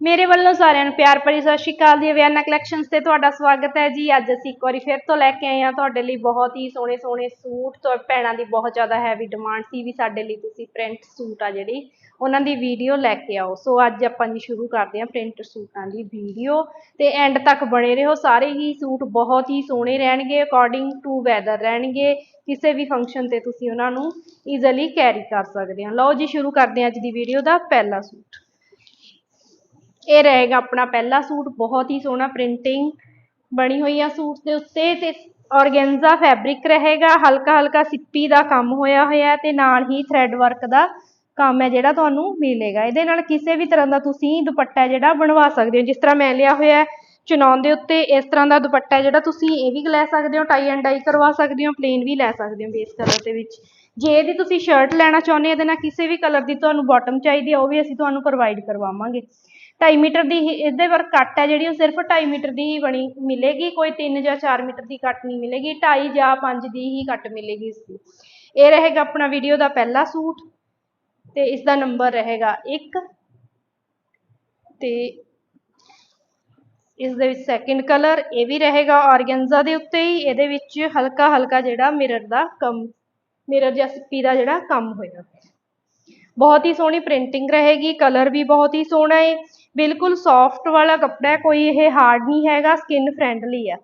ਮੇਰੇ ਵੱਲੋਂ ਸਾਰਿਆਂ ਨੂੰ ਪਿਆਰ ਭਰੀ ਸਤਿ ਸ਼੍ਰੀ ਅਕਾਲ ਜੀ। ਅਵਿਆਨਾ ਕਲੈਕਸ਼ਨਸ ਤੇ ਤੁਹਾਡਾ ਸਵਾਗਤ ਹੈ ਜੀ। ਅੱਜ ਅਸੀਂ ਇੱਕ ਵਾਰੀ ਫਿਰ ਤੋਂ ਲੈ ਕੇ ਆਏ ਹਾਂ। ਤੁਹਾਡੇ ਲਈ ਬਹੁਤ ਹੀ ਸੋਹਣੇ ਸੋਹਣੇ ਸੂਟ ਤੋਂ ਭੈਣਾਂ ਦੀ ਬਹੁਤ ਜ਼ਿਆਦਾ ਹੈਵੀ ਡਿਮਾਂਡ ਸੀ ਵੀ ਸਾਡੇ ਲਈ ਤੁਸੀਂ ਪ੍ਰਿੰਟ ਸੂਟ ਆ ਜਿਹੜੀ, ਉਹਨਾਂ ਦੀ ਵੀਡੀਓ ਲੈ ਕੇ ਆਓ। ਸੋ ਅੱਜ ਆਪਾਂ ਜੀ ਸ਼ੁਰੂ ਕਰਦੇ ਹਾਂ ਪ੍ਰਿੰਟ ਸੂਟਾਂ ਦੀ ਵੀਡੀਓ ਤੇ ਐਂਡ ਤੱਕ ਬਣੇ ਰਹੋ। ਸਾਰੇ ਹੀ ਸੂਟ ਬਹੁਤ ਹੀ ਸੋਹਣੇ ਰਹਿਣਗੇ ਅਕੋਰਡਿੰਗ ਟੂ ਵੈਦਰ ਰਹਿਣਗੇ। ਕਿਸੇ ਵੀ ਫੰਕਸ਼ਨ ਤੇ ਤੁਸੀਂ ਉਹਨਾਂ ਨੂੰ ਈਜ਼ੀਲੀ ਕੈਰੀ ਕਰ ਸਕਦੇ ਹੋ। ਲਓ ਜੀ, ਸ਼ੁਰੂ ਕਰਦੇ ਹਾਂ ਅੱਜ ਦੀ ਵੀਡੀਓ ਦਾ ਪਹਿਲਾ ਸੂਟ। ਇਹ ਰਹੇਗਾ ਆਪਣਾ ਪਹਿਲਾ ਸੂਟ, ਬਹੁਤ ਹੀ ਸੋਹਣਾ ਪ੍ਰਿੰਟਿੰਗ ਬਣੀ ਹੋਈ ਆ ਸੂਟ ਦੇ ਉੱਤੇ ਤੇ ਔਰਗੈਂਜ਼ਾ ਫੈਬਰਿਕ ਰਹੇਗਾ, ਹਲਕਾ ਹਲਕਾ ਸਿੱਪੀ ਦਾ ਕੰਮ ਹੋਇਆ ਹੋਇਆ ਤੇ ਨਾਲ ਹੀ ਥ੍ਰੈਡ ਵਰਕ ਦਾ ਕੰਮ ਹੈ ਜਿਹੜਾ ਤੁਹਾਨੂੰ ਮਿਲੇਗਾ। ਇਹਦੇ ਨਾਲ ਕਿਸੇ ਵੀ ਤਰ੍ਹਾਂ ਦਾ ਤੁਸੀਂ ਦੁਪੱਟਾ ਜਿਹੜਾ ਬਣਵਾ ਸਕਦੇ ਹੋ, ਜਿਸ ਤਰ੍ਹਾਂ ਮੈਂ ਲਿਆ ਹੋਇਆ ਹੈ ਚੁਣਾਉਣ ਦੇ ਉੱਤੇ, ਇਸ ਤਰ੍ਹਾਂ ਦਾ ਦੁਪੱਟਾ ਜਿਹੜਾ ਤੁਸੀਂ ਇਹ ਵੀ ਲੈ ਸਕਦੇ ਹੋ ਟਾਈ ਐਂਡ ਡਾਈ ਕਰਵਾ ਸਕਦੇ ਹੋ ਪਲੇਨ ਵੀ ਲੈ ਸਕਦੇ ਹੋ ਬੇਸ ਕਲਰ ਦੇ ਵਿੱਚ। ਜੇ ਇਹਦੀ ਤੁਸੀਂ ਸ਼ਰਟ ਲੈਣਾ ਚਾਹੁੰਦੇ ਹੋ, ਇਹਦੇ ਨਾਲ ਕਿਸੇ ਵੀ ਕਲਰ ਦੀ ਤੁਹਾਨੂੰ ਬਾਟਮ ਚਾਹੀਦੀ ਹੈ ਉਹ ਵੀ ਅਸੀਂ ਤੁਹਾਨੂੰ ਪ੍ਰੋਵਾਈਡ ਕਰਵਾਵਾਂਗੇ। 2.5 ਮੀਟਰ ਦੀ ਹੀ, ਇਹਦੇ ਪਰ ਕੱਟ ਹੈ ਜਿਹੜੀ, ਉਹ ਸਿਰਫ 2.5 ਮੀਟਰ ਦੀ ਹੀ ਬਣੀ, ਮਿਲੇਗੀ, ਕੋਈ 3 ਜਾਂ 4 ਮੀਟਰ ਦੀ ਕੱਟ ਨਹੀਂ ਮਿਲੇਗੀ 2.5 ਜਾਂ 5 ਦੀ ਹੀ ਕੱਟ ਮਿਲੇਗੀ ਇਸ ਦੀ ਇਹ ਰਹੇਗਾ ਆਪਣਾ ਵੀਡੀਓ ਦਾ ਪਹਿਲਾ ਸੂਟ, ਤੇ ਇਸ ਦਾ ਨੰਬਰ ਰਹੇਗਾ 1 ਤੇ ਇਸ ਦੇ ਵਿੱਚ ਸੈਕਿੰਡ ਕਲਰ ਇਹ ਵੀ ਰਹੇਗਾ ਔਰਗੈਂਜ਼ਾ ਦੇ ਉੱਤੇ ਹੀ, ਇਹਦੇ ਵਿੱਚ ਹਲਕਾ ਹਲਕਾ ਜਿਹੜਾ ਮਿਰਰ ਦਾ ਕੰਮ ਮਿਰਰ ਜਾਂ ਦਾ ਜਿਹੜਾ ਕੰਮ ਹੋਇਆ ਬਹੁਤ ਹੀ ਸੋਹਣੀ ਪ੍ਰਿੰਟਿੰਗ ਰਹੇਗੀ ਕਲਰ ਵੀ ਬਹੁਤ ਹੀ ਸੋਹਣਾ ਹੈ ਬਿਲਕੁਲ ਸੌਫਟ ਵਾਲਾ ਕੱਪੜਾ ਹੈ, ਕੋਈ ਇਹ ਹਾਰਡ ਨਹੀਂ ਹੈਗਾ ਸਕਿਨ ਫ੍ਰੈਂਡਲੀ ਹੈ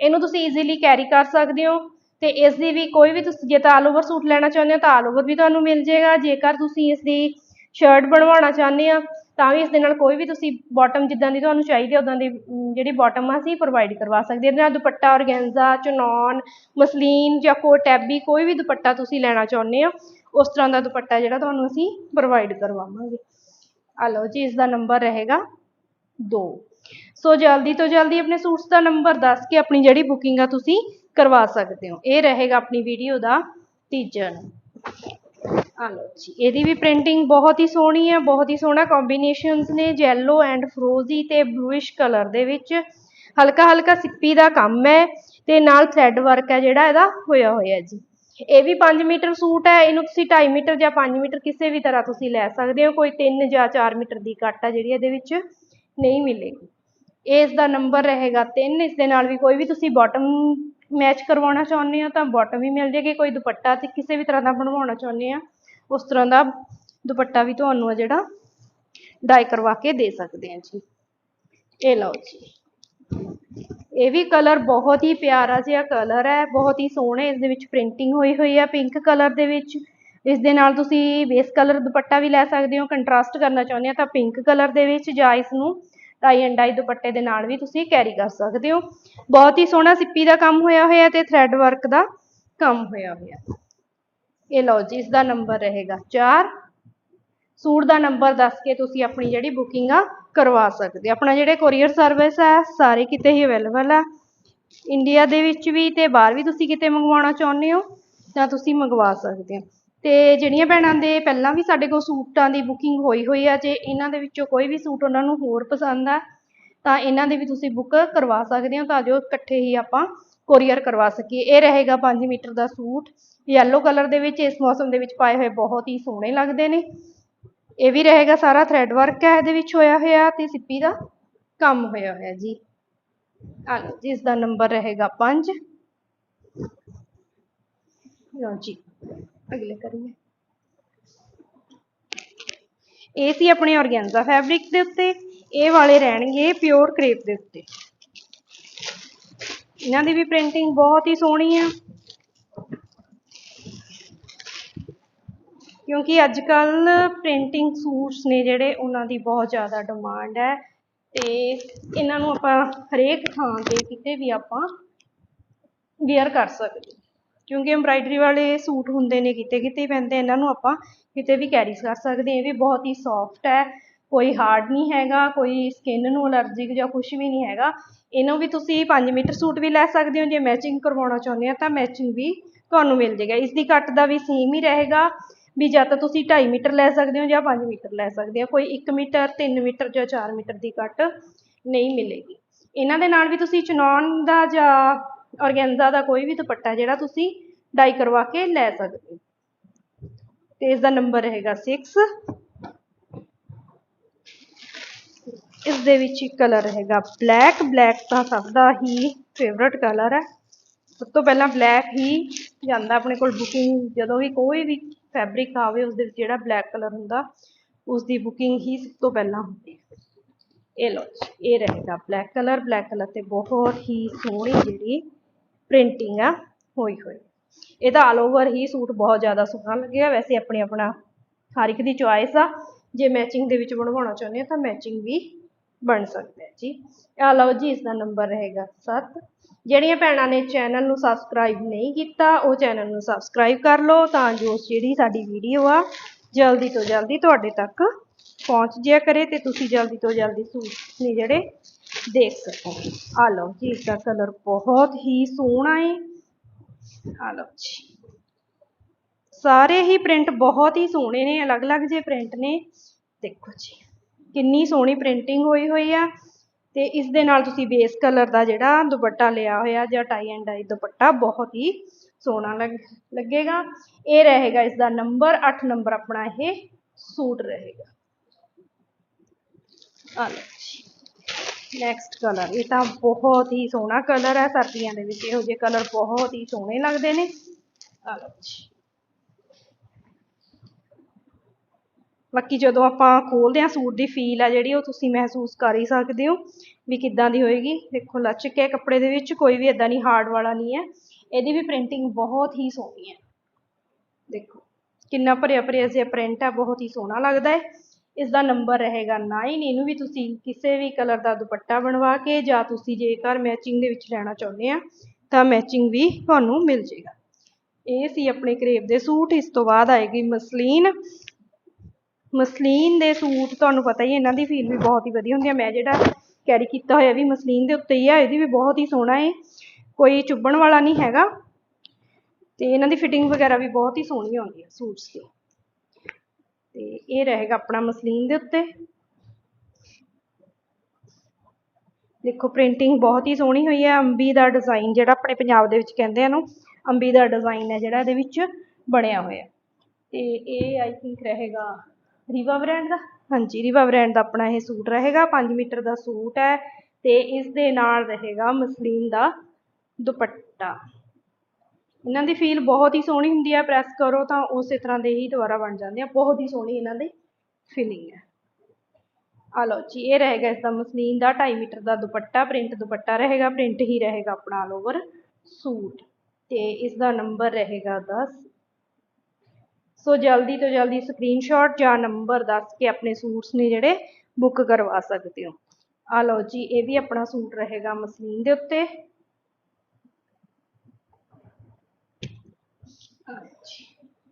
ਇਹਨੂੰ ਤੁਸੀਂ ਈਜ਼ੀਲੀ ਕੈਰੀ ਕਰ ਸਕਦੇ ਹੋ ਤੇ ਇਸ ਦੀ ਵੀ ਕੋਈ ਵੀ ਤੁਸੀਂ, ਜੇ ਤਾਂ ਆਲ ਓਵਰ ਸੂਟ ਲੈਣਾ ਚਾਹੁੰਦੇ ਹੋ ਤਾਂ ਆਲ ਓਵਰ ਵੀ ਤੁਹਾਨੂੰ ਮਿਲ ਜਾਏਗਾ। ਜੇਕਰ ਤੁਸੀਂ ਇਸ ਦੀ ਸ਼ਰਟ ਬਣਵਾਉਣਾ ਚਾਹੁੰਦੇ ਆ ਤਾਂ ਵੀ ਇਸ ਦੇ ਨਾਲ ਕੋਈ ਵੀ ਤੁਸੀਂ ਬੋਟਮ ਜਿੱਦਾਂ ਦੀ ਤੁਹਾਨੂੰ ਚਾਹੀਦੀ ਹੈ ਉੱਦਾਂ ਦੀ ਜਿਹੜੀ ਬੋਟਮ ਆ, ਅਸੀਂ ਪ੍ਰੋਵਾਈਡ ਕਰਵਾ ਸਕਦੇ ਇਹਦੇ ਨਾਲ ਦੁਪੱਟਾ ਔਰਗੈਂਜ਼ਾ ਚਨੌਨ, ਮਸਲੀਨ ਜਾਂ ਕੋ ਕੋਈ ਵੀ ਦੁਪੱਟਾ ਤੁਸੀਂ ਲੈਣਾ ਚਾਹੁੰਦੇ ਹੋ, ਉਸ ਤਰ੍ਹਾਂ ਦਾ ਦੁਪੱਟਾ ਜਿਹੜਾ ਤੁਹਾਨੂੰ ਅਸੀਂ ਪ੍ਰੋਵਾਈਡ ਕਰਵਾਵਾਂਗੇ। ਆ ਲਓ ਜੀ, ਇਸ ਦਾ ਨੰਬਰ ਰਹੇਗਾ 2 ਸੋ ਜਲਦੀ ਤੋਂ ਜਲਦੀ ਆਪਣੇ ਸੂਟਸ ਦਾ ਨੰਬਰ ਦੱਸ ਕੇ ਆਪਣੀ ਜਿਹੜੀ ਬੁਕਿੰਗ ਆ ਤੁਸੀਂ ਕਰਵਾ ਸਕਦੇ ਹੋ। ਇਹ ਰਹੇਗਾ ਆਪਣੀ ਵੀਡੀਓ ਦਾ ਤੀਜਾ ਨੰਬਰ ਆ ਲਓ ਜੀ, ਇਹਦੀ ਵੀ ਪ੍ਰਿੰਟਿੰਗ ਬਹੁਤ ਹੀ ਸੋਹਣੀ ਹੈ, ਬਹੁਤ ਹੀ ਸੋਹਣਾ ਕੰਬੀਨੇਸ਼ਨਸ ਨੇ, yellow ਐਂਡ ਫਰੋਜ਼ੀ ਤੇ ਬਲੂਇਸ਼ ਕਲਰ ਦੇ ਵਿੱਚ। ਹਲਕਾ ਹਲਕਾ ਸਿੱਪੀ ਦਾ ਕੰਮ ਹੈ ਤੇ ਨਾਲ ਥ੍ਰੈਡ ਵਰਕ ਹੈ ਜਿਹੜਾ ਇਹਦਾ ਹੋਇਆ ਹੋਇਆ ਜੀ। ਇਹ ਵੀ 5 ਮੀਟਰ ਸੂਟ ਹੈ, ਇਹਨੂੰ ਤੁਸੀਂ 2.5 ਮੀਟਰ ਜਾਂ 5 ਮੀਟਰ ਕਿਸੇ ਵੀ ਤਰ੍ਹਾਂ ਤੁਸੀਂ ਲੈ ਸਕਦੇ ਹੋ, ਕੋਈ 3 ਜਾਂ 4 ਮੀਟਰ ਦੀ ਕੱਟ ਆ ਜਿਹੜੀ ਇਹਦੇ ਵਿੱਚ ਨਹੀਂ ਮਿਲੇਗੀ। ਇਹ ਇਸ ਦਾ ਨੰਬਰ ਰਹੇਗਾ 3 ਇਸ ਦੇ ਨਾਲ ਵੀ ਕੋਈ ਵੀ ਤੁਸੀਂ ਬਾਟਮ ਮੈਚ ਕਰਵਾਉਣਾ ਚਾਹੁੰਦੇ ਹੋ ਤਾਂ ਬਾਟਮ ਵੀ ਮਿਲ ਜੇਗੀ ਕੋਈ ਦੁਪੱਟਾ ਤੇ ਕਿਸੇ ਵੀ ਤਰ੍ਹਾਂ ਦਾ ਬਣਵਾਉਣਾ ਚਾਹੁੰਦੇ ਆ ਉਸ ਤਰ੍ਹਾਂ ਦਾ ਦੁਪੱਟਾ ਵੀ ਤੁਹਾਨੂੰ ਆ ਜਿਹੜਾ ਡਾਈ ਕਰਵਾ ਕੇ ਦੇ ਸਕਦੇ ਆ ਜੀ। ਇਹ ਲਓ ਜੀ। ਇਹ ਵੀ ਕਲਰ ਬਹੁਤ ਹੀ ਪਿਆਰਾ ਜਿਹਾ ਕਲਰ ਹੈ, ਬਹੁਤ ਹੀ ਸੋਹਣੇ ਇਸ ਦੇ ਵਿੱਚ ਪ੍ਰਿੰਟਿੰਗ ਹੋਈ ਹੋਈ ਹੈ ਪਿੰਕ ਕਲਰ ਦੇ ਵਿੱਚ। ਇਸ ਦੇ ਨਾਲ ਤੁਸੀਂ ਬੇਸ ਕਲਰ ਦੁਪੱਟਾ ਵੀ ਲੈ ਸਕਦੇ ਹੋ। ਕੰਟਰਾਸਟ ਕਰਨਾ ਚਾਹੁੰਦੇ ਆ ਤਾਂ ਪਿੰਕ ਕਲਰ ਦੇ ਵਿੱਚ ਜਾਂ ਇਸ ਨੂੰ ਟਾਈ ਐਂਡ ਡਾਈ ਦੁਪੱਟੇ ਦੇ ਨਾਲ ਵੀ ਤੁਸੀਂ ਕੈਰੀ ਕਰ ਸਕਦੇ ਹੋ। ਬਹੁਤ ਹੀ ਸੋਹਣਾ ਸਿੱਪੀ ਦਾ ਕੰਮ ਹੋਇਆ ਹੋਇਆ ਤੇ ਥ੍ਰੈਡ ਵਰਕ ਦਾ ਕੰਮ ਹੋਇਆ ਹੋਇਆ। ਇਹ ਲਓ ਜੀ ਇਸ ਦਾ ਨੰਬਰ ਰਹੇਗਾ 4 ਸੂਟ ਦਾ ਨੰਬਰ ਦੱਸ ਕੇ ਤੁਸੀਂ ਆਪਣੀ ਜਿਹੜੀ ਬੁਕਿੰਗ ਆ ਕਰਵਾ ਸਕਦੇ ਹੋ। ਆਪਣਾ ਜਿਹੜੇ ਕੋਰੀਅਰ ਸਰਵਿਸ ਹੈ ਸਾਰੇ ਕਿਤੇ ਹੀ ਅਵੇਲੇਬਲ ਹੈ ਇੰਡੀਆ ਦੇ ਵਿੱਚ ਵੀ ਤੇ ਬਾਹਰ ਵੀ ਤੁਸੀਂ ਕਿਤੇ ਮੰਗਵਾਉਣਾ ਚਾਹੁੰਦੇ ਹੋ, ਤਾਂ ਤੁਸੀਂ ਮੰਗਵਾ ਸਕਦੇ ਹੋ। ਤੇ ਜਿਹੜੀਆਂ ਭੈਣਾਂ ਦੇ ਪਹਿਲਾਂ ਵੀ ਸਾਡੇ ਕੋਲ ਸੂਟਾਂ ਦੀ ਬੁਕਿੰਗ ਹੋਈ ਹੋਈ ਆ, ਜੇ ਇਹਨਾਂ ਦੇ ਵਿੱਚੋਂ ਕੋਈ ਵੀ ਸੂਟ ਉਹਨਾਂ ਨੂੰ ਹੋਰ ਪਸੰਦ ਆ, ਤਾਂ ਇਹਨਾਂ ਦੇ ਵੀ ਤੁਸੀਂ ਬੁੱਕ ਕਰਵਾ ਸਕਦੇ ਹੋ, ਤਾਂ ਜੋ ਇਕੱਠੇ ਹੀ ਆਪਾਂ ਕੋਰੀਅਰ ਕਰਵਾ ਸਕੀਏ। ਇਹ ਰਹੇਗਾ 5 ਮੀਟਰ ਦਾ ਸੂਟ। ਯੈਲੋ ਕਲਰ ਦੇ ਵਿੱਚ ਇਸ ਮੌਸਮ ਦੇ ਵਿੱਚ ਪਾਏ ਹੋਏ ਬਹੁਤ ਹੀ ਸੋਹਣੇ ਲੱਗਦੇ ਨੇ। ਇਹ ਵੀ ਰਹੇਗਾ ਸਾਰਾ ਥ੍ਰੈਡ ਵਰਕ ਹੈ ਇਹਦੇ ਵਿੱਚ ਹੋਇਆ ਹੋਇਆ ਤੇ ਸਿੱਪੀ ਦਾ ਕੰਮ ਹੋਇਆ ਹੋਇਆ ਜੀ। ਆ ਲਓ ਜੀ ਇਸ ਦਾ ਨੰਬਰ ਰਹੇਗਾ 5 ਲਓ ਜੀ, ਅਗਲੇ ਕਰੀਏ। ਇਹ ਸੀ ਆਪਣੇ ਔਰਗੈਂਜ਼ਾ ਫੈਬਰਿਕ ਦੇ ਉੱਤੇ। ਇਹ ਵਾਲੇ ਰਹਿਣਗੇ ਪਿਓਰ ਕ੍ਰੇਪ ਦੇ ਉੱਤੇ। ਇਹਨਾਂ ਦੀ ਵੀ ਪ੍ਰਿੰਟਿੰਗ ਬਹੁਤ ਹੀ ਸੋਹਣੀ ਆ। ਕਿਉਂਕਿ ਅੱਜ ਕੱਲ ਪ੍ਰਿੰਟਿੰਗ ਸੂਟਸ ਨੇ ਜਿਹੜੇ, ਉਹਨਾਂ ਦੀ ਬਹੁਤ ਜ਼ਿਆਦਾ ਡਿਮਾਂਡ ਹੈ। ਤੇ ਇਹਨਾਂ ਨੂੰ ਆਪਾਂ ਹਰੇਕ ਥਾਂ ਤੇ ਕਿਤੇ ਵੀ ਆਪਾਂ ਵੇਅਰ ਕਰ ਸਕਦੇ ਕਿਉਂਕਿ ਐਮਬਰਾਇਡਰੀ ਵਾਲੇ ਸੂਟ ਹੁੰਦੇ ਨੇ ਕਿਤੇ ਕਿਤੇ ਪੈਂਦੇ, ਇਹਨਾਂ ਨੂੰ ਆਪਾਂ ਕਿਤੇ ਵੀ ਕੈਰੀ ਕਰ ਸਕਦੇ ਹਾਂ। ਇਹ ਵੀ ਬਹੁਤ ਹੀ ਸੌਫਟ ਹੈ। ਕੋਈ ਹਾਰਡ ਨਹੀਂ ਹੈਗਾ, ਕੋਈ ਸਕਿਨ ਨੂੰ ਅਲਰਜਿਕ ਜਾਂ ਕੁਝ ਵੀ ਨਹੀਂ ਹੈਗਾ। ਇਹਨੂੰ ਵੀ ਤੁਸੀਂ 5 ਮੀਟਰ ਸੂਟ ਵੀ ਲੈ ਸਕਦੇ ਹੋ, ਜੇ ਮੈਚਿੰਗ ਕਰਵਾਉਣਾ ਚਾਹੁੰਦੇ ਆ ਤਾਂ ਮੈਚਿੰਗ ਵੀ ਤੁਹਾਨੂੰ ਮਿਲ ਜਾਏਗਾ ਇਸ ਦੀ ਕੱਟ ਦਾ ਵੀ ਸੇਮ ਹੀ ਰਹੇਗਾ ਵੀ ਜਾਂ ਤਾਂ ਤੁਸੀਂ 2.5 ਮੀਟਰ ਲੈ ਸਕਦੇ ਹੋ ਜਾਂ 5 ਮੀਟਰ ਲੈ ਸਕਦੇ ਹੋ। ਕੋਈ 1 ਮੀਟਰ 3 ਮੀਟਰ ਜਾਂ 4 ਮੀਟਰ ਦੀ ਕੱਟ ਨਹੀਂ ਮਿਲੇਗੀ। ਇਹਨਾਂ ਦੇ ਨਾਲ ਵੀ ਤੁਸੀਂ ਚਨੌਨ ਦਾ ਜਾਂ ਔਰਗੈਂਜ਼ਾ ਦਾ ਕੋਈ ਵੀ ਦੁਪੱਟਾ ਜਿਹੜਾ ਤੁਸੀਂ ਡਾਈ ਕਰਵਾ ਕੇ ਲੈ ਸਕਦੇ ਹੋ। ਤੇ ਇਸ ਦਾ ਨੰਬਰ ਰਹੇਗਾ 6 ਇਸ ਦੇ ਵਿੱਚ ਇੱਕ ਕਲਰ ਰਹੇਗਾ ਬਲੈਕ ਬਲੈਕ ਤਾਂ ਸਭ ਦਾ ਹੀ ਫੇਵਰਟ ਕਲਰ ਹੈ। ਸਭ ਤੋਂ ਪਹਿਲਾਂ ਬਲੈਕ ਹੀ ਜਾਂਦਾ ਆਪਣੇ ਕੋਲ ਬੁਕਿੰਗ ਜਦੋਂ ਵੀ ਕੋਈ ਵੀ ਫੈਬਰਿਕ ਆਵੇ ਉਸ ਦੇ ਵਿੱਚ ਜਿਹੜਾ ਬਲੈਕ ਕਲਰ ਹੁੰਦਾ, ਉਸ ਦੀ ਬੁਕਿੰਗ ਹੀ ਸਭ ਤੋਂ ਪਹਿਲਾਂ ਹੁੰਦੀ ਹੈ। ਇਹ ਲਓ ਇਹ ਰਹੇਗਾ ਬਲੈਕ ਕਲਰ ਬਲੈਕ ਕਲਰ ਤੇ ਬਹੁਤ ਹੀ ਸੋਹਣੀ ਜਿਹੜੀ ਪ੍ਰਿੰਟਿੰਗ ਆ, ਹੋਈ ਹੋਈ। ਇਹਦਾ ਆਲ ਓਵਰ ਹੀ ਸੂਟ ਬਹੁਤ ਜ਼ਿਆਦਾ ਸੋਹਣਾ ਲੱਗਿਆ। ਵੈਸੇ ਆਪਣੇ ਆਪਣਾ ਹਰ ਇੱਕ ਦੀ ਚੁਆਇਸ ਆ। ਜੇ ਮੈਚਿੰਗ ਦੇ ਵਿੱਚ ਬਣਵਾਉਣਾ ਚਾਹੁੰਦੇ ਹੋ ਤਾਂ ਮੈਚਿੰਗ ਵੀ ਬਣ ਸਕਦਾ ਹੈ ਜੀ। ਆ ਲਓ ਜੀ ਇਸ ਦਾ ਨੰਬਰ ਰਹੇਗਾ 7 ਜਿਹੜੀਆਂ ਭੈਣਾਂ ਨੇ ਚੈਨਲ ਨੂੰ ਸਬਸਕ੍ਰਾਈਬ ਨਹੀਂ ਕੀਤਾ, ਉਹ ਚੈਨਲ ਨੂੰ ਸਬਸਕ੍ਰਾਈਬ ਕਰ ਲਓ ਤਾਂ ਜੋ ਜਿਹੜੀ ਸਾਡੀ ਵੀਡੀਓ ਆ ਜਲਦੀ ਤੋਂ ਜਲਦੀ ਤੁਹਾਡੇ ਤੱਕ ਪਹੁੰਚ ਜਿਆ ਕਰੇ ਤੇ ਤੁਸੀਂ ਜਲਦੀ ਤੋਂ ਜਲਦੀ ਸੂਟ ਨੇ ਜਿਹੜੇ ਦੇਖ ਸਕੋ। ਆ ਲਓ ਜੀ ਇਸ ਦਾ ਕਲਰ ਬਹੁਤ ਹੀ ਸੋਹਣਾ ਹੈ ਆ ਲਓ ਜੀ। ਸਾਰੇ ਹੀ ਪ੍ਰਿੰਟ ਬਹੁਤ ਹੀ ਸੋਹਣੇ ਨੇ, ਅਲੱਗ-ਅਲੱਗ ਜੇ ਪ੍ਰਿੰਟ ਨੇ। ਦੇਖੋ ਜੀ। ਕਿੰਨੀ ਸੋਹਣੀ ਪ੍ਰਿੰਟਿੰਗ ਹੋਈ ਹੋਈ ਆ ਤੇ ਇਸ ਦੇ ਨਾਲ ਤੁਸੀਂ ਬੇਸ ਕਲਰ ਦਾ ਜਿਹੜਾ ਦੁਪੱਟਾ ਲਿਆ ਹੋਇਆ ਜਾਂ ਟਾਈ ਐਂਡ ਡਾਈ ਦੁਪੱਟਾ ਬਹੁਤ ਹੀ ਸੋਹਣਾ ਲੱਗੇਗਾ। ਇਹ ਰਹੇਗਾ ਇਸ ਦਾ ਨੰਬਰ 8 ਨੰਬਰ ਆਪਣਾ ਇਹ ਸੂਟ ਰਹੇਗਾ। ਆ ਲਓ ਨੈਕਸਟ ਕਲਰ ਇਹ ਤਾਂ ਬਹੁਤ ਹੀ ਸੋਹਣਾ ਕਲਰ ਹੈ, ਸਰਦੀਆਂ ਦੇ ਵਿੱਚ ਇਹੋ ਜਿਹੇ ਕਲਰ ਬਹੁਤ ਹੀ ਸੋਹਣੇ ਲੱਗਦੇ ਨੇ। ਆ ਲਓ ਜੀ। ਬਾਕੀ ਜਦੋਂ ਆਪਾਂ ਖੋਲਦੇ ਹਾਂ ਸੂਟ ਦੀ ਫੀਲ ਆ ਜਿਹੜੀ, ਉਹ ਤੁਸੀਂ ਮਹਿਸੂਸ ਕਰ ਹੀ ਸਕਦੇ ਹੋ ਵੀ ਕਿੱਦਾਂ ਦੀ ਹੋਏਗੀ। ਦੇਖੋ ਲਚਕ ਹੈ ਕੱਪੜੇ ਦੇ ਵਿੱਚ ਕੋਈ ਵੀ ਇਦਾਂ ਨਹੀਂ ਹਾਰਡ ਵਾਲਾ ਨਹੀਂ ਹੈ। ਇਹਦੀ ਵੀ ਪ੍ਰਿੰਟਿੰਗ ਬਹੁਤ ਹੀ ਸੋਹਣੀ ਹੈ। ਦੇਖੋ, ਕਿੰਨਾ ਭਰਿਆ ਭਰਿਆ ਜਿਹਾ ਪ੍ਰਿੰਟ ਹੈ ਬਹੁਤ ਹੀ ਸੋਹਣਾ ਲੱਗਦਾ ਹੈ। ਇਸ ਦਾ ਨੰਬਰ ਰਹੇਗਾ 9 ਇਹਨੂੰ ਵੀ ਤੁਸੀਂ ਕਿਸੇ ਵੀ ਕਲਰ ਦਾ ਦੁਪੱਟਾ ਬਣਵਾ ਕੇ ਜਾਂ ਤੁਸੀਂ ਜੇਕਰ ਮੈਚਿੰਗ ਦੇ ਵਿੱਚ ਲੈਣਾ ਚਾਹੁੰਦੇ ਆ, ਤਾਂ ਮੈਚਿੰਗ ਵੀ ਤੁਹਾਨੂੰ ਮਿਲ ਜੇਗਾ। ਇਹ ਸੀ ਆਪਣੇ ਕਰੇਬ ਦੇ ਸੂਟ। ਇਸ ਤੋਂ ਬਾਅਦ ਆਏਗੀ ਮਸਲੀਨ। ਮਸਲੀਨ ਦੇ ਸੂਟ ਤੁਹਾਨੂੰ ਪਤਾ ਹੀ ਇਹਨਾਂ ਦੀ ਫੀਲ ਵੀ ਬਹੁਤ ਹੀ ਵਧੀਆ ਹੁੰਦੀ ਹੈ। ਮੈਂ ਜਿਹੜਾ ਕੈਰੀ ਕੀਤਾ ਹੋਇਆ ਵੀ ਮਸਲੀਨ ਦੇ ਉੱਤੇ ਹੀ ਆ, ਇਹਦੀ ਵੀ ਬਹੁਤ ਹੀ ਸੋਹਣਾ ਹੈ ਕੋਈ ਚੁੱਭਣ ਵਾਲਾ ਨਹੀਂ ਹੈਗਾ। ਤੇ ਇਹਨਾਂ ਦੀ ਫਿਟਿੰਗ ਵਗੈਰਾ ਵੀ ਬਹੁਤ ਹੀ ਸੋਹਣੀ ਆਉਂਦੀ ਹੈ ਸੂਟਸ ਦੀ। ਤੇ ਇਹ ਰਹੇਗਾ ਆਪਣਾ ਮਸਲੀਨ ਦੇ ਉੱਤੇ। ਦੇਖੋ ਪ੍ਰਿੰਟਿੰਗ ਬਹੁਤ ਹੀ ਸੋਹਣੀ ਹੋਈ ਹੈ। ਅੰਬੀ ਦਾ ਡਿਜ਼ਾਈਨ ਜਿਹੜਾ ਆਪਣੇ ਪੰਜਾਬ ਦੇ ਵਿੱਚ ਕਹਿੰਦੇ ਆ ਨੂੰ ਅੰਬੀ ਦਾ ਡਿਜ਼ਾਈਨ ਹੈ ਜਿਹੜਾ ਇਹਦੇ ਵਿੱਚ ਬਣਿਆ ਹੋਇਆ। ਤੇ ਇਹ ਆਈ ਥਿੰਕ ਰਹੇਗਾ ਰੀਵਾ ਬ੍ਰਾਂਡ ਦਾ? ਹਾਂਜੀ ਰੀਵਾ ਬ੍ਰਾਂਡ ਦਾ ਆਪਣਾ ਇਹ ਸੂਟ ਰਹੇਗਾ 5 ਮੀਟਰ ਦਾ ਸੂਟ ਹੈ ਤੇ ਇਸ ਦੇ ਨਾਲ ਰਹੇਗਾ ਮਸਲੀਨ ਦਾ ਦੁਪੱਟਾ। ਇਹਨਾਂ ਦੀ ਫੀਲ ਬਹੁਤ ਹੀ ਸੋਹਣੀ ਹੁੰਦੀ ਹੈ ਪ੍ਰੈਸ ਕਰੋ ਤਾਂ ਉਸੇ ਤਰ੍ਹਾਂ ਦੇ ਹੀ ਦੁਬਾਰਾ ਬਣ ਜਾਂਦੇ ਆ, ਬਹੁਤ ਹੀ ਸੋਹਣੀ ਇਹਨਾਂ ਦੀ ਫੀਲਿੰਗ ਹੈ। ਆ ਲਓ ਜੀ, ਇਹ ਰਹੇਗਾ ਇਸ ਦਾ ਮਸਲੀਨ ਦਾ 2.5 ਮੀਟਰ ਦਾ ਦੁਪੱਟਾ ਪ੍ਰਿੰਟ ਦੁਪੱਟਾ ਰਹੇਗਾ ਪ੍ਰਿੰਟ ਹੀ ਰਹੇਗਾ ਆਪਣਾ ਆਲ ਓਵਰ ਸੂਟ। ਤੇ ਇਸ ਦਾ ਨੰਬਰ ਰਹੇਗਾ 10 ਸੋ ਜਲਦੀ ਤੋਂ ਜਲਦੀ ਸਕਰੀਨਸ਼ਾਟ ਜਾਂ ਨੰਬਰ ਦੱਸ ਕੇ ਆਪਣੇ ਸੂਟਸ ਨੇ ਜਿਹੜੇ ਬੁੱਕ ਕਰਵਾ ਸਕਦੇ ਹੋ। ਆ ਲਓ ਜੀ, ਇਹ ਵੀ ਆਪਣਾ ਸੂਟ ਰਹੇਗਾ ਮਸਲੀਨ ਦੇ ਉੱਤੇ।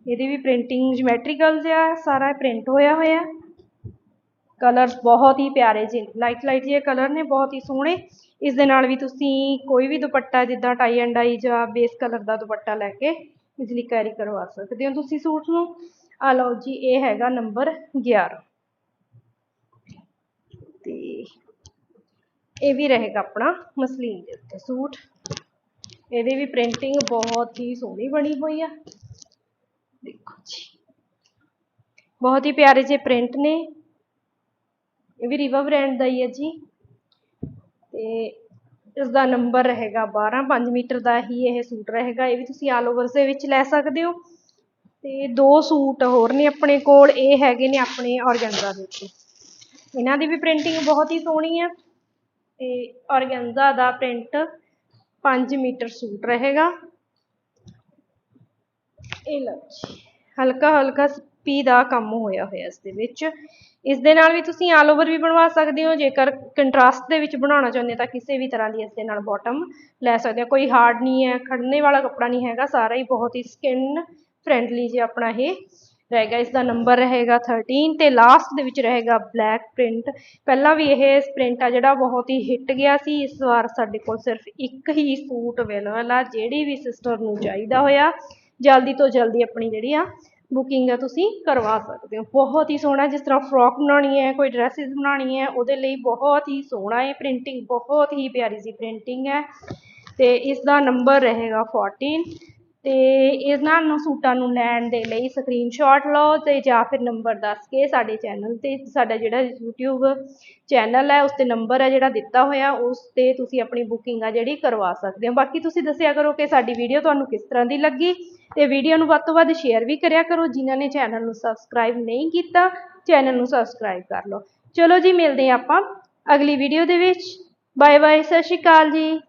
ਇਹਦੀ ਵੀ ਪ੍ਰਿੰਟਿੰਗ ਜਿਓਮੈਟਰੀਕਲ ਆ ਸਾਰਾ ਪ੍ਰਿੰਟ ਹੋਇਆ ਹੋਇਆ ਕਲਰਸ ਬਹੁਤ ਹੀ ਪਿਆਰੇ ਜਿਹੇ ਲਾਈਟ ਲਾਈਟ ਜਿਹੇ ਕਲਰ ਨੇ, ਬਹੁਤ ਹੀ ਸੋਹਣੇ। ਇਸ ਦੇ ਨਾਲ ਵੀ ਤੁਸੀਂ ਕੋਈ ਵੀ ਦੁਪੱਟਾ ਜਿੱਦਾਂ ਟਾਈ ਐਂਡ ਡਾਈ ਜਾਂ ਬੇਸ ਕਲਰ ਦਾ ਦੁਪੱਟਾ ਲੈ ਕੇ ਇਜ਼ਲੀ ਕੈਰੀ ਕਰਵਾ ਸਕਦੇ ਹੋ। ਤੁਸੀਂ ਸੂਟ ਨੂੰ ਆ ਲਓ ਜੀ, ਇਹ ਹੈਗਾ ਨੰਬਰ 11 ਤੇ ਇਹ ਵੀ ਰਹੇਗਾ ਆਪਣਾ ਮਸਲੀਨ ਦੇ ਉੱਤੇ ਸੂਟ। ਇਹਦੀ ਵੀ ਪ੍ਰਿੰਟਿੰਗ ਬਹੁਤ ਹੀ ਸੋਹਣੀ ਬਣੀ ਹੋਈ ਆ। ਦੇਖੋ ਜੀ। ਬਹੁਤ ਹੀ ਪਿਆਰੇ ਜਿਹੇ ਪ੍ਰਿੰਟ ਨੇ। ਇਹ ਵੀ ਰਿਵਾ ਬ੍ਰਾਂਡ ਦਾ ਹੀ ਹੈ ਜੀ। ਤੇ ਇਸ ਨੰਬਰ ਰਹੇਗਾ 12 5 ਮੀਟਰ ਦਾ ਹੀ ਇਹ ਸੂਟ ਰਹੇਗਾ। ਇਹ ਵੀ ਤੁਸੀਂ ਆਲ ਓਵਰ ਦੇ ਵਿੱਚ ਲੈ ਸਕਦੇ ਹੋ। ਤੇ ਦੋ ਸੂਟ ਹੋਰ ਨੇ ਆਪਣੇ ਕੋਲ, ਇਹ ਹੈਗੇ ਨੇ ਆਪਣੇ ਔਰਗੈਂਜ਼ਾ ਦੇ ਉੱਤੇ। ਇਹਨਾਂ ਦੀ ਵੀ ਪ੍ਰਿੰਟਿੰਗ ਬਹੁਤ ਹੀ ਸੋਹਣੀ ਹੈ ਤੇ ਔਰਗੈਂਜ਼ਾ ਦਾ ਪ੍ਰਿੰਟ 5 ਮੀਟਰ ਸੂਟ ਰਹੇਗਾ। ਇਹ ਲਓ ਜੀ ਹਲਕਾ ਹਲਕਾ ਪੀ ਦਾ ਕੰਮ ਹੋਇਆ ਹੋਇਆ ਇਸ ਦੇ ਵਿੱਚ। ਇਸ ਦੇ ਨਾਲ ਵੀ ਤੁਸੀਂ ਆਲ ਓਵਰ ਵੀ ਬਣਵਾ ਸਕਦੇ ਹੋ। ਜੇਕਰ ਕੰਟਰਾਸਟ ਦੇ ਵਿੱਚ ਬਣਾਉਣਾ ਚਾਹੁੰਦੇ ਹੋ ਤਾਂ ਕਿਸੇ ਵੀ ਤਰ੍ਹਾਂ ਦੀ ਇਸ ਦੇ ਨਾਲ ਬਾਟਮ ਲੈ ਸਕਦੇ ਹੋ। ਕੋਈ ਹਾਰਡ ਨਹੀਂ ਹੈ ਖੜਨੇ ਵਾਲਾ ਕੱਪੜਾ ਨਹੀਂ ਹੈਗਾ। ਸਾਰਾ ਹੀ ਬਹੁਤ ਹੀ ਸਕਿਨ ਫਰੈਂਡਲੀ ਜਿਹਾ ਆਪਣਾ ਇਹ ਰਹੇਗਾ ਇਸ ਦਾ ਨੰਬਰ ਰਹੇਗਾ 13 ਤੇ ਲਾਸਟ ਦੇ ਵਿੱਚ ਰਹੇਗਾ ਬਲੈਕ ਪ੍ਰਿੰਟ ਪਹਿਲਾਂ ਵੀ ਇਹ ਪ੍ਰਿੰਟ ਆ ਜਿਹੜਾ ਬਹੁਤ ਹੀ ਹਿੱਟ ਗਿਆ ਸੀ। ਇਸ ਵਾਰ ਸਾਡੇ ਕੋਲ ਸਿਰਫ ਇੱਕ ਹੀ ਸੂਟ ਅਵੇਲੇਬਲ ਆ, ਜਿਹੜੀ ਵੀ ਸਿਸਟਰ ਨੂੰ ਚਾਹੀਦਾ ਹੋਇਆ। ਜਲਦੀ ਤੋਂ ਜਲਦੀ ਆਪਣੀ ਜਿਹੜੀ ਆ ਬੁਕਿੰਗ ਆ, ਤੁਸੀਂ ਕਰਵਾ ਸਕਦੇ ਹੋ। ਬਹੁਤ ਹੀ ਸੋਹਣਾ, ਜਿਸ ਤਰ੍ਹਾਂ ਫਰੋਕ ਬਣਾਉਣੀ ਹੈ, ਕੋਈ ਡਰੈਸਿਸ ਬਣਾਉਣੀ ਹੈ, ਉਹਦੇ ਲਈ ਬਹੁਤ ਹੀ ਸੋਹਣਾ ਹੈ ਪ੍ਰਿੰਟਿੰਗ ਬਹੁਤ ਹੀ ਪਿਆਰੀ ਸੀ ਪ੍ਰਿੰਟਿੰਗ ਹੈ। ਅਤੇ ਇਸ ਦਾ ਨੰਬਰ ਰਹੇਗਾ 14 ਅਤੇ ਇਹਨਾਂ ਨੂੰ ਸੂਟਾਂ ਨੂੰ ਲੈਣ ਦੇ ਲਈ ਸਕਰੀਨਸ਼ੋਟ ਲਓ ਅਤੇ ਜਾਂ ਫਿਰ ਨੰਬਰ ਦੱਸ ਕੇ ਸਾਡੇ ਚੈਨਲ ਤੇ ਸਾਡਾ ਜਿਹੜਾ ਯੂਟਿਊਬ ਚੈਨਲ ਹੈ, ਉਸ ਤੇ ਨੰਬਰ ਹੈ ਜਿਹੜਾ ਦਿੱਤਾ ਹੋਇਆ, ਉਸ ਤੇ ਤੁਸੀਂ ਆਪਣੀ ਬੁਕਿੰਗ ਆ ਜਿਹੜੀ ਕਰਵਾ ਸਕਦੇ ਹੋ। ਬਾਕੀ ਤੁਸੀਂ ਦੱਸਿਆ ਕਰੋ ਕਿ ਸਾਡੀ ਵੀਡੀਓ ਤੁਹਾਨੂੰ ਕਿਸ ਤਰ੍ਹਾਂ ਦੀ ਲੱਗੀ ਅਤੇ ਵੀਡੀਓ ਨੂੰ ਵੱਧ ਤੋਂ ਵੱਧ ਸ਼ੇਅਰ ਵੀ ਕਰਿਆ ਕਰੋ, ਜਿਨ੍ਹਾਂ ਨੇ ਚੈਨਲ ਨੂੰ ਸਬਸਕ੍ਰਾਈਬ ਨਹੀਂ ਕੀਤਾ ਚੈਨਲ ਨੂੰ ਸਬਸਕ੍ਰਾਈਬ ਕਰ ਲਓ। ਚਲੋ ਜੀ, ਮਿਲਦੇ ਹਾਂ ਆਪਾਂ ਅਗਲੀ ਵੀਡੀਓ ਦੇ ਵਿੱਚ। ਬਾਏ ਬਾਏ ਸਤਿ ਸ਼੍ਰੀ ਅਕਾਲ ਜੀ।